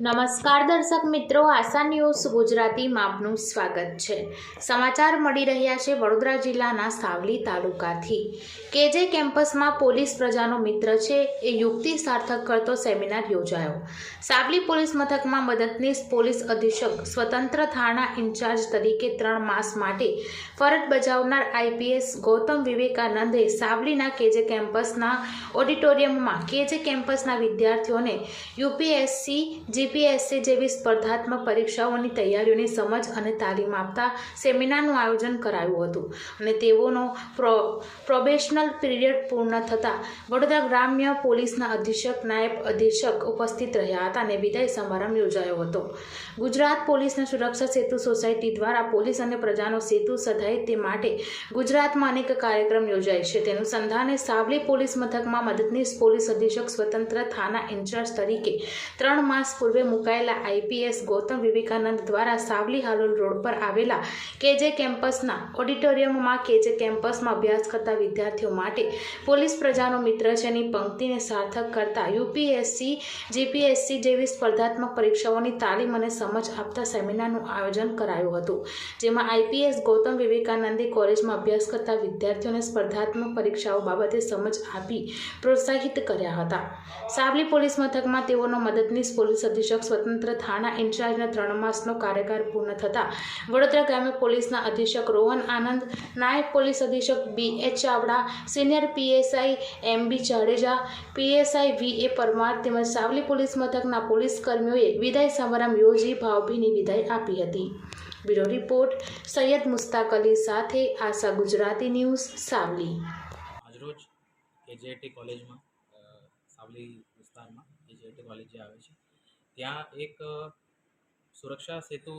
નમસ્કાર દર્શક મિત્રો, આશા ન્યૂઝ ગુજરાતીમાં આપનું સ્વાગત છે. સમાચાર મળી રહ્યા છે વડોદરા જિલ્લાના સાવલી તાલુકાથી. કેજે કેમ્પસમાં પોલીસ પ્રજાનો મિત્ર છે, એ યુક્તિ સાર્થક કરતો સેમિનાર યોજાયો. સાવલી પોલીસ મથકમાં મદદનીશ પોલીસ અધિક્ષક સ્વતંત્ર થાણા ઇન્ચાર્જ તરીકે ત્રણ માસ માટે ફરજ બજાવનાર આઈપીએસ ગૌતમ વિવેકાનંદે સાવલીના કેજે કેમ્પસના ઓડિટોરિયમમાં કેજે કેમ્પસના વિદ્યાર્થીઓને યુપીએસસી જીપીએસસી જેવી સ્પર્ધાત્મક પરીક્ષાઓની તૈયારીઓની સમજ અને તાલીમ આપતા સેમિનારનું આયોજન કરાયું હતું અને તેઓનો પ્રો, પ્રોબેશનલ પીરિયડ પૂર્ણ થતાં વડોદરા ગ્રામ્ય પોલીસના અધિક્ષક, નાયબ અધિક્ષક ઉપસ્થિત રહ્યા હતા અને વિદાય સમારંભ યોજાયો હતો. ગુજરાત પોલીસના સુરક્ષા સેતુ સોસાયટી દ્વારા પોલીસ અને પ્રજાનો સેતુ સધાય તે માટે ગુજરાતમાં અનેક કાર્યક્રમ યોજાય છે. તેનું સંધાને સાવલી પોલીસ મથકમાં મદદનીશ પોલીસ અધિક્ષક સ્વતંત્ર થાના ઇન્ચાર્જ તરીકે ત્રણ માસ પૂર્વે મુકાયેલા આઈપીએસ ગૌતમ વિવેકાનંદ દ્વારા સાવલી હાલોલ રોડ પર આવેલા કેજે કેમ્પસના ઓડિટોરિયમમાં કેજે કેમ્પસમાં અભ્યાસ કરતા વિદ્યાર્થીઓ માટે પોલીસ પ્રજાનો મિત્ર છેની પંક્તિને સાર્થક કરતા યુપીએસસી, જીપીએસસી જેવી સ્પર્ધાત્મક પરીક્ષાઓની તાલીમ અને સમજ આપતા સેમિનારનું આયોજન કરાયું હતું, જેમાં આઈપીએસ ગૌતમ વિવેકાનંદે કોલેજમાં અભ્યાસ કરતા વિદ્યાર્થીઓને સ્પર્ધાત્મક પરીક્ષાઓ બાબતે સમજ આપી પ્રોત્સાહિત કર્યા હતા. સાવલી પોલીસ મથકમાં તેઓનો મદદનીશ પોલીસ અધિક્ષક સ્વતંત્ર થાણા ઇન્ચાર્જના ત્રણ માસનો કાર્યકાળ પૂર્ણ થતાં વડોદરા ગ્રામ્ય પોલીસના અધિક્ષક રોહન આનંદ, નાયબ પોલીસ અધિક્ષક B H Chavda, senior PSI M B Jadeja, PSI V A Parmar તેમજ સાવલી પોલીસ મથકના પોલીસ કર્મીઓએ વિદાય સમારંભ યોજી ભાવભીની વિદાય આપી હતી. બ્યુરો રિપોર્ટ, સૈયદ મુસ્તાક અલી સાથે આશા ગુજરાતી ન્યૂઝ, સાવલી. આજરોજ કેજેટી કોલેજમાં સાવલી વિસ્તારમાં કેજેટી કોલેજ જે આવે છે ત્યાં એક સુરક્ષા સેતુ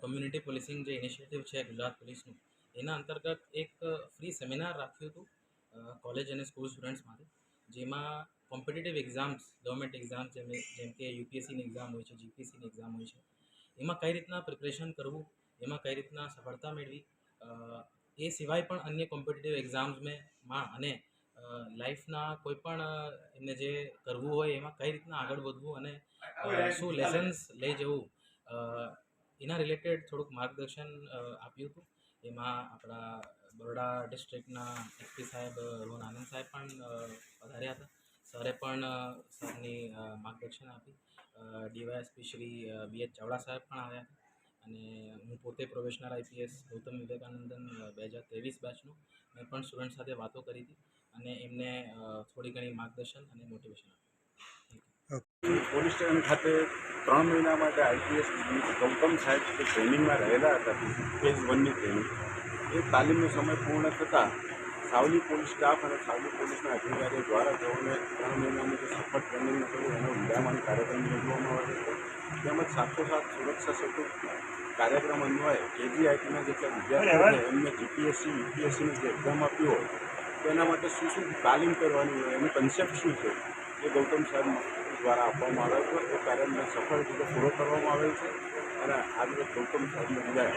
કમ્યુનિટી પોલીસિંગ જે ઇનિશિયેટિવ છે ગુજરાત પોલીસનું, એના અંતર્ગત એક ફ્રી સેમિનાર રાખ્યું હતું કોલેજ અને સ્કૂલ સ્ટુડન્ટ્સ માટે, જેમાં કોમ્પિટિટિવ એક્ઝામ્સ ગવર્મેન્ટ એક્ઝામ્સ જેમ જેમ કે યુપીએસસીની એક્ઝામ હોય છે જીપીએસસીની એક્ઝામ હોય છે, એમાં કઈ રીતના પ્રિપરેશન કરવું, એમાં કઈ રીતના સફળતા મેળવી એ સિવાય પણ અન્ય કોમ્પિટિટિવ એક્ઝામ્સમાં અને લાઈફના કોઈ પણ એમને જે કરવું હોય એમાં કઈ રીતના આગળ વધવું અને શું લેસન્સ લઈ જવું એના રિલેટેડ થોડુંક માર્ગદર્શન આપ્યું હતું. એમાં આપણા બરોડા ડિસ્ટ્રિક્ટના એસપી સાહેબ રોહન આનંદ સાહેબ પણ પધાર્યા હતા. સરે પણ સરની માર્ગદર્શન આપી. DySP Shri B H Chavda સાહેબ પણ આવ્યા હતા. અને હું પોતે પ્રોફેશનલ આઈપીએસ ગૌતમ વિવેકાનંદન બે હજાર ત્રેવીસ બેચનું મેં પણ સ્ટુડન્ટ સાથે વાતો કરી હતી. અને એમને થોડી ઘણી માર્ગદર્શન અને મોટિવેશન આપ્યું. પોલીસ સ્ટેશન ખાતે ત્રણ મહિના માટે આઈપીએસ ગૌતમ સાહેબ જે ટ્રેનિંગમાં રહેલા હતા ફેઝ વનની ટ્રેનિંગ એ તાલીમનો સમય પૂર્ણ થતાં સાવલી પોલીસ સ્ટાફ અને સાવલી પોલીસના અધિકારીઓ દ્વારા તેઓને ત્રણ મહિનાની જે સફળ ટ્રેનિંગ હતું, એનો વિદાયમાન કાર્યક્રમ યોજવામાં આવ્યો હતો. તેમજ સાથોસાથ સુરક્ષા સેતુ કાર્યક્રમ અન્વયે કેજીઆઈટીના જેટલા વિદ્યાર્થીઓ એમને જીપીએસસી યુપીએસસીની જે એક્ઝામ આપી હોય તેના માટે શું શું તાલીમ કરવાની હોય, એનું કન્સેપ્ટ શું છે? એ ગૌતમ સાહેબ દ્વારા આપવામાં આવ્યો હતો એ કાર્યક્રમને સફળ રીતે પૂરો કરવામાં આવેલ છે અને આજે ગૌતમ સાહેબને વિદાય